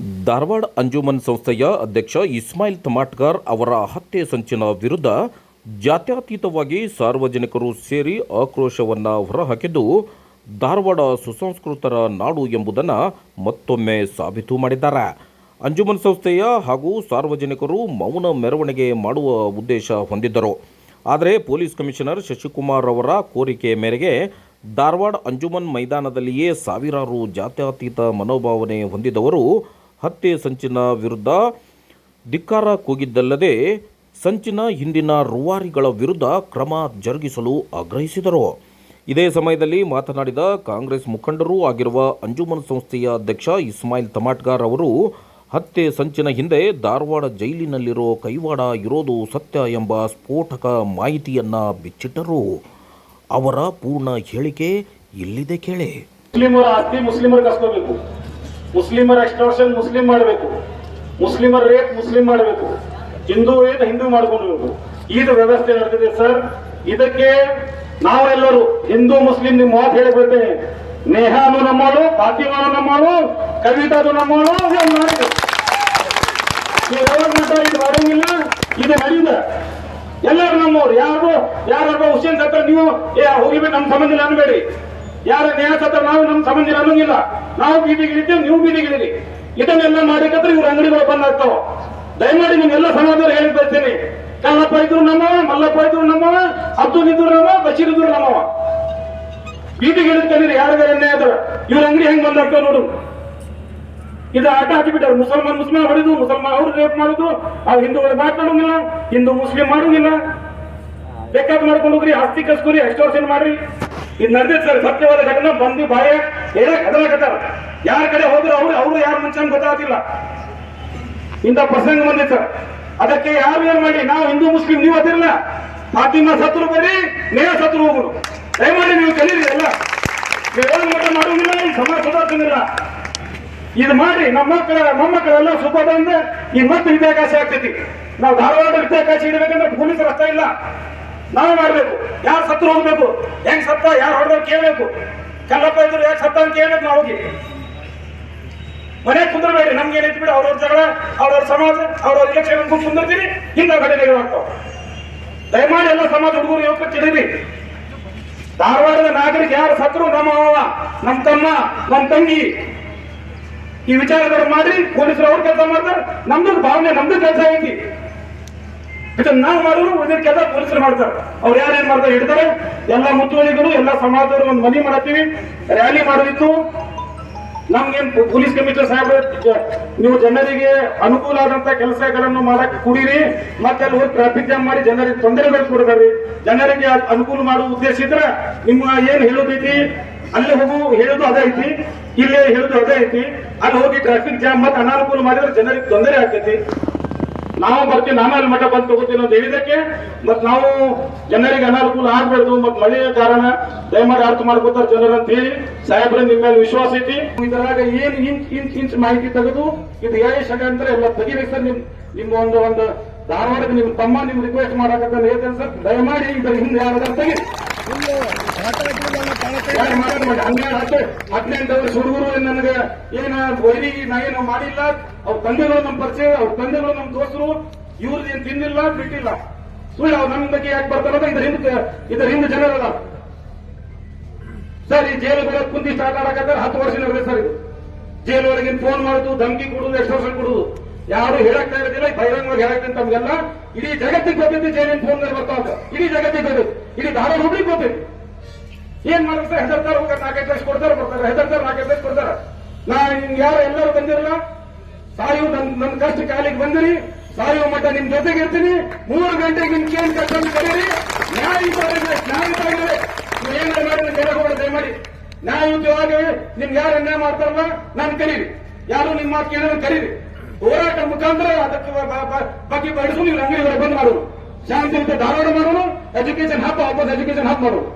ಧಾರವಾಡ ಅಂಜುಮನ್ ಸಂಸ್ಥೆಯ ಅಧ್ಯಕ್ಷ ಇಸ್ಮಾಯಿಲ್ ತಮಾಟ್ಕರ್ ಅವರ ಹತ್ಯೆ ಸಂಚಿನ ವಿರುದ್ಧ ಜಾತ್ಯತೀತವಾಗಿ ಸಾರ್ವಜನಿಕರು ಸೇರಿ ಆಕ್ರೋಶವನ್ನು ಹೊರಹಾಕಿದ್ದು, ಧಾರವಾಡ ಸುಸಂಸ್ಕೃತರ ನಾಡು ಎಂಬುದನ್ನು ಮತ್ತೊಮ್ಮೆ ಸಾಬೀತು ಮಾಡಿದ್ದಾರೆ. ಅಂಜುಮನ್ ಸಂಸ್ಥೆಯ ಹಾಗೂ ಸಾರ್ವಜನಿಕರು ಮೌನ ಮೆರವಣಿಗೆ ಮಾಡುವ ಉದ್ದೇಶ ಹೊಂದಿದ್ದರು. ಆದರೆ ಪೊಲೀಸ್ ಕಮಿಷನರ್ ಶಶಿಕುಮಾರ್ ಅವರ ಕೋರಿಕೆ ಮೇರೆಗೆ ಧಾರವಾಡ ಅಂಜುಮನ್ ಮೈದಾನದಲ್ಲಿಯೇ ಸಾವಿರಾರು ಜಾತ್ಯತೀತ ಮನೋಭಾವನೆ ಹೊಂದಿದವರು ಹತ್ಯೆ ಸಂಚಿನ ವಿರುದ್ಧ ಧಿಕ್ಕಾರ ಕೂಗಿದ್ದಲ್ಲದೆ ಸಂಚಿನ ಹಿಂದಿನ ರುವಾರಿಗಳ ವಿರುದ್ಧ ಕ್ರಮ ಜರುಗಿಸಲು ಆಗ್ರಹಿಸಿದರು. ಇದೇ ಸಮಯದಲ್ಲಿ ಮಾತನಾಡಿದ ಕಾಂಗ್ರೆಸ್ ಮುಖಂಡರೂ ಆಗಿರುವ ಅಂಜುಮನ್ ಸಂಸ್ಥೆಯ ಅಧ್ಯಕ್ಷ ಇಸ್ಮಾಯಿಲ್ ತಮಾಟ್ಗಾರ್ ಅವರು, ಹತ್ಯೆ ಸಂಚಿನ ಹಿಂದೆ ಧಾರವಾಡ ಜೈಲಿನಲ್ಲಿರೋ ಕೈವಾಡ ಇರೋದು ಸತ್ಯ ಎಂಬ ಸ್ಫೋಟಕ ಮಾಹಿತಿಯನ್ನು ಬಿಚ್ಚಿಟ್ಟರು. ಅವರ ಪೂರ್ಣ ಹೇಳಿಕೆ ಇಲ್ಲಿದೆ ಕೇಳಿ. ಮುಸ್ಲಿಮರ ಆಸ್ತಿ ಮುಸ್ಲಿಮರಿಗೆ ಹಸ್ಕೋಬೇಕು ಮುಸ್ಲಿಮರ ಎಕ್ಸ್ಟ್ರಾಕ್ಷನ್ ಮುಸ್ಲಿಂ ಮಾಡಬೇಕು. ಮುಸ್ಲಿಮರ ರೇಟ್ ಮುಸ್ಲಿಂ ಮಾಡಬೇಕು. ಹಿಂದೂ ಏನ್ ಹಿಂದೂ ಮಾಡ್ಕೊಂಡು ಇದು ವ್ಯವಸ್ಥೆ ನಡೆದಿದೆ ಸರ್. ಇದಕ್ಕೆ ನಾವೆಲ್ಲರೂ ಹಿಂದೂ ಮುಸ್ಲಿಂ ನಿಮ್ಮ ಮಾತು ಹೇಳಿ ನೇಹಾನು ನಮ್ಮಳು, ಫಾತಿಮಾನು ನಮ್ಮಳು, ಕವಿತಾದು ನಮ್ಮಳು ಮಟ್ಟ ಇದು ನಡೆಯುದ ಎಲ್ಲರೂ ನಮ್ಮವ್ರು. ಯಾರು ಯಾರು ಹುಸೇನ್ ಸತ್ತ ನೀವು ಹೋಗಿಬಿಟ್ಟು ನಮ್ಮ ಸಂಬಂಧ ಅನ್ಬೇಡಿ. ಯಾರ ನ್ಯಾಯ ನಾವು ನಮ್ಮ ಸಂಬಂಧ ಇಲ್ಲ ಅನ್ನೋಂಗಿಲ್ಲ. ನಾವು ಬೀದಿಗಿಳಿದ್ದೇವೆ ನೀವು ಬೀದಿಗಿಳಿರಿ ಇದನ್ನೆಲ್ಲ ಮಾಡಿಕತ್ರ ಇವ್ರ ಅಂಗಡಿಗಳು ಬಂದ್ ಆಗ್ತಾವ. ದಯಮಾಡಿ ನಿಮ್ಗೆಲ್ಲ ಸಮಾಜದವ್ರು ಹೇಳಿ ಬರ್ತೇನೆ. ಕಲ್ಲಪ್ಪ ಇದ್ರು ನಮ್ಮವ ಮಲ್ಲಪ್ಪ ಇದ್ರು ನಮ್ಮವ ಅಬ್ದುಲ್ ಇದ್ರು ನಮ್ಮವ ಬಶೀರ್ ಇದ್ರು ನಮ್ಮವ ಬೀದಿಗಿಳಿದ್ ಕಲೀರಿ ಯಾರಿಗಾರ ಅನ್ಯಾಯ ಆದ್ರ ಇವ್ರ ಅಂಗಡಿ ಹೆಂಗ್ ಬಂದ್ ಆಗ್ತಾವ ನೋಡು. ಇದ ಆಟ ಹಾಕಿಬಿಟ್ಟಾರೆ. ಮುಸಲ್ಮಾನ್ ಮುಸ್ಲಿಂ ಹೊಡೆದು, ಮುಸಲ್ಮಾನ್ ಅವ್ರು ರೇಪ್ ಮಾಡುದು. ಅವ್ರು ಹಿಂದೂಗಳು ಮಾತಾಡೋಂಗಿಲ್ಲ, ಹಿಂದೂ ಮುಸ್ಲಿಂ ಮಾಡೋಂಗಿಲ್ಲ. ಬೇಕಾದ್ ಮಾಡ್ಕೊಂಡು ಹೋಗ್ರಿ, ಆಸ್ತಿ ಕಸ್ಕೋರಿ ಎಕ್ಸ್ಟೋರ್ಷನ್ ಮಾಡ್ರಿ? ಇದು ನಡೆದಿತ್ತು ಸರ್, ಸತ್ಯವಾದ ಘಟನೆ, ಬಂದು ಬಾಯ ಹೇಳಕ್ ಹೆದರಾಕತ್ತಾರ ಯಾರ ಕಡೆ ಹೋದ್ರು ಅವ್ರು, ಅವರು ಯಾರ ಮುಂಚೆ ಗೊತ್ತಾಗ್ತಿಲ್ಲ. ಇಂಥ ಪ್ರಸಂಗ ಬಂದಿತ್ತು ಸರ್. ಅದಕ್ಕೆ ಯಾರು ಏನ್ ಮಾಡಿ, ನಾವು ಹಿಂದೂ ಮುಸ್ಲಿಂ, ನೀವು ಅದಿರಲ್ಲ. ಫಾತಿಮಾ ಸತ್ರು ಬರ್ರಿ ನೇ ಸತ್ರು ಹೋಗುದು ದಯಮಾಡಿ ನೀವು ಕಲೀರಿ, ಎಲ್ಲ. ನೀವು ಮಠ ಮಾಡುವುದಿಲ್ಲ, ಈ ಸಮಾಜ ಸುಧಾರಿಸಿಲ್ಲ ಇದು ಮಾಡಿ ನಮ್ಮ ಮಕ್ಕಳ, ಮೊಮ್ಮಕ್ಕಳೆಲ್ಲ ಸುಖ ಬಂದ್ರೆ ಈ ಮತ್ತೆ ವಿದ್ಯಾಭ್ಯಾಸ ಆಗ್ತೈತಿ. ನಾವು ಧಾರವಾಡ ವಿದ್ಯಾಭ್ಯಾಸ ಇಡಬೇಕಂದ್ರೆ ಪೊಲೀಸರು ಅರ್ಥ ಇಲ್ಲ. ನಾವು ಮಾಡಬೇಕು. ಯಾರು ಸತ್ತು ಹೋಗ್ಬೇಕು? ಹೆಂಗ್ ಸತ್ತ? ಯಾರು ಹೊಡೆದ್ರು ಕೇಳಬೇಕು? ಕಲ್ಲಪ್ಪ ಇದ್ರು ಯಾಕೆ ಸತ್ತ ಅಂತ ಕೇಳಬೇಕು ನಾವು ಹೋಗಿ. ಮನೆ ಕುಂದ್ರಬೇಡಿ ನಮ್ಗೆ ಏನೈತಿ ಬಿಡಿ, ಅವ್ರವ್ರ ಜಗಳ, ಅವ್ರವ್ರ ಸಮಾಜ, ಅವ್ರವ್ರ ಇಲೆಕ್ಷನ್ ಕುಂದಿರ್ತೀರಿ, ಇಂಥ ಘಟನೆಗಳು ಆಗ್ತಾವ. ದಯಮಾಡಿ ಎಲ್ಲ ಸಮಾಜ ಹುಡುಗರು ಯುವಕ ತಿಳಿರಿ. ಧಾರವಾಡದ ನಾಗರಿಕ ಯಾರು ಸತ್ರು? ನಮ್ಮ ಅವ ನಮ್ಮ ತಮ್ಮ, ನಮ್ಮ ತಂಗಿ. ಈ ವಿಚಾರಗಳು ಮಾಡಿ ಪೊಲೀಸರು ಅವ್ರ ಕೆಲಸ ಮಾಡ್ತಾರೆ, ನಮ್ದು ಭಾವನೆ, ನಮ್ದು ಕೆಲಸ ಐತಿ. ಇದನ್ನ ನಾವು ಮಾಡೋರು ಉಳಿದ ಕೆಲಸ ಪೊಲೀಸರು ಮಾಡ್ತಾರೆ. ಅವ್ರು ಯಾರೇನ್ ಮಾಡ್ತಾರೆ ಹಿಡ್ತಾರೆ? ಎಲ್ಲ ಮುತುವಳಿಗಳು ಎಲ್ಲ ಸಮಾಜದವರು ಒಂದು ಮನಿ ಮಾಡತ್ತೀವಿ ರ್ಯಾಲಿ ಮಾಡೋದಿತ್ತು ನಮ್ಗೇನ್ ಪೊಲೀಸ್ ಕಮಿಷನರ್ ಸಾಹೇಬ್ ನೀವು ಜನರಿಗೆ ಅನುಕೂಲ ಆದಂತ ಕೆಲಸಗಳನ್ನು ಮಾಡಕ್ ಕುಡೀರಿ. ಮತ್ತೆ ಅಲ್ಲಿ ಹೋಗಿ ಟ್ರಾಫಿಕ್ ಜಾಮ್ ಮಾಡಿ ಜನರಿಗೆ ತೊಂದರೆ ಕೊಡಬೇಡ್ರಿ. ಜನರಿಗೆ ಅನುಕೂಲ ಮಾಡುವ ಉದ್ದೇಶ ಇದ್ರೆ ನಿಮ್ಮ ಏನ್ ಹೇಳೋದೈತಿ, ಅಲ್ಲಿ ಹೋಗು, ಹೇಳೋದು ಅದೇ ಐತಿ, ಇಲ್ಲಿ ಹೇಳೋದು ಅದೇ ಐತಿ. ಅಲ್ಲಿ ಹೋಗಿ ಟ್ರಾಫಿಕ್ ಜಾಮ್ ಮತ್ತೆ ಅನಾನುಕೂಲ ಮಾಡಿದ್ರೆ ಜನರಿಗೆ ತೊಂದರೆ ಆಗ್ತೈತಿ. ನಾವು ಬರ್ತೀವಿ, ನಾನು ಅಲ್ಲಿ ಮಠ ಬಂದು ತಗೋತೀನಿ ಅಂತ ಹೇಳಿದಕ್ಕೆ ಮತ್ ನಾವು ಜನರಿಗೆ ಅನಾನುಕೂಲ ಆಗ್ಬಾರ್ದು, ಮತ್ ಮಳೆಯ ಕಾರಣ ದಯಮಾಡಿ ಅರ್ಥ ಮಾಡ್ಕೋತಾರ ಜನರು ಅಂತ ಹೇಳಿ, ಸಾಹೇಬ್ರ ನಿಮ್ಮ ಮೇಲೆ ವಿಶ್ವಾಸ ಐತಿ. ಇದರಾಗ ಏನ್ ಇಂಚ್ ಇಂಚ್ ಇಂಚ್ ಮಾಹಿತಿ ತೆಗೆದು ಇದು ಯಾವ ಷಡ್ಯಂತ್ರ ಎಲ್ಲ ತೆಗಿಬೇಕು ಸರ್ ನಿಮ್, ನಿಮ್ಮ ಒಂದು ಒಂದು ಧಾರವಾಡಕ್ಕೆ ನಿಮ್ ತಮ್ಮ ನಿಮ್ ರಿಕ್ವೆಸ್ಟ್ ಮಾಡಕಂತ ಹೇಳ್ತೇನೆ ಸರ್. ದಯಮಾಡಿ ಇದ್ರ ಹಿಂದೆ ಯಾರು ತೆಗಿ ಯಾರು ಮಾತಾಡ್ ಮಾಡಿ ಹನ್ನೆರಡು ಹತ್ತು ಹದಿನೆಂಟು ವರ್ಷ ಹುಡುಗರು ನನಗೆ, ಏನ ವೈರಿ ನಾ ಮಾಡಿಲ್ಲ? ಅವ್ರ ತಂದೆಗಳು ನಮ್ಮ ಪರಿಚಯ, ಅವ್ರ ತಂದೆಗಳು ನಮ್ಮ ದೋಸ್ತರು ಇವ್ರದ್ದು ಏನ್ ತಿಂದಿಲ್ಲ, ಬಿಟ್ಟಿಲ್ಲ. ಸುಳ್ಳು, ಅವ್ರು ನಮ್ಮ ಬಗ್ಗೆ ಯಾಕೆ ಬರ್ತಾರ ಇದ್ರ ಹಿಂದೆ ಇದ್ರ ಹಿಂದೆ ಜನರಲ್ಲ ಸರ್, ಈ ಜೈಲುಗಳ ಕುಂತಿ ಸ್ಟಾರ್ಟ್ ಮಾಡಕತ್ತಾರೆ ಹತ್ತು ವರ್ಷ ನಡೆದಿದೆ ಸರ್ ಇದು. ಜೈಲ್ ಫೋನ್ ಮಾಡುದು, ಧಮಕಿ ಕೊಡುದು ಎಕ್ಸ್ಟೋರ್ಷನ್ ಕೊಡುದು. ಯಾರು ಹೇಳಕ್ತಾ ಇರೋದಿಲ್ಲ ಬಹಿರಂಗವಾಗಿ ಹೇಳಕ್ತೀನಿ ತಮ್ಗೆಲ್ಲ ಇಡೀ ಜಗತ್ತಿಗೆ ಗೊತ್ತೈತಿ ಜೈಲಿನ ಫೋನ್ ಬರ್ತಾವ ಇಡೀ ಜಗತ್ತಿಗೆ ಗೊತ್ತೈತಿ ಇಡೀ ಧಾರವಾಡ ಹುಬ್ಳಿಗೆ ಗೊತ್ತೈತಿ ಏನ್ ಮಾಡ್ತಾರೆ ಹೆದರ್ತಾರ ಹೋಗ ನಾಲ್ಕೈದು ಲಕ್ಷ ಕೊಡ್ತಾರ, ಬರ್ತಾರೆ. ಹೆದರ್ತಾರ ನಾಲ್ಕೈದು ಲಕ್ಷ ಕೊಡ್ತಾರ. ನಾ ಯಾರು ಎಲ್ಲರೂ ಬಂದಿರಲ್ಲ? ಸಾಯು ನನ್ ನನ್ನ ಕಷ್ಟ ಕಾಲಿಗೆ ಬಂದಿರಿ. ಸಾಯುವ ಮಠ ನಿಮ್ ಜೊತೆಗೆ ಇರ್ತೀನಿ. ಮೂರು ಗಂಟೆಗೆ ನಿಮ್ ಕೇಳಿ ಕಟ್ಟನ್ನು ಕರೀರಿ ನ್ಯಾಯಯುತವಾಗಿದೆ ನೀವು ಏನಾದ್ರು ಮಾಡಿ ನನ್ನ ಕೆಳಗೆ ಹೋಗೋದು ದಯಮಾಡಿ. ನ್ಯಾಯಯುತವಾಗಿ ನಿಮ್ಗೆ ಯಾರು ಅನ್ಯಾಯ ಮಾಡ್ತಾರಲ್ಲ, ನಾನು ಕರೀರಿ. ಯಾರು ನಿಮ್ಮ ಮಾತು ಕೇಳಿದ್ರೆ ಕರೀರಿ. ಹೋರಾಟ ಮುಖಾಂತರ ಅದಕ್ಕೆ ಬಗ್ಗೆ ಬಡಿಸು ನೀವು ಅಂಗಡಿಗಳ ಬಂದ್ ಮಾಡೋದು. ಶಾಂತಿಯುತ ಧಾರವಾಡ ಮಾಡೋನು ಎಜುಕೇಶನ್ ಹಬ್ ವಾಪಸ್ ಎಜುಕೇಶನ್ ಹಬ್ ಮಾಡೋದು.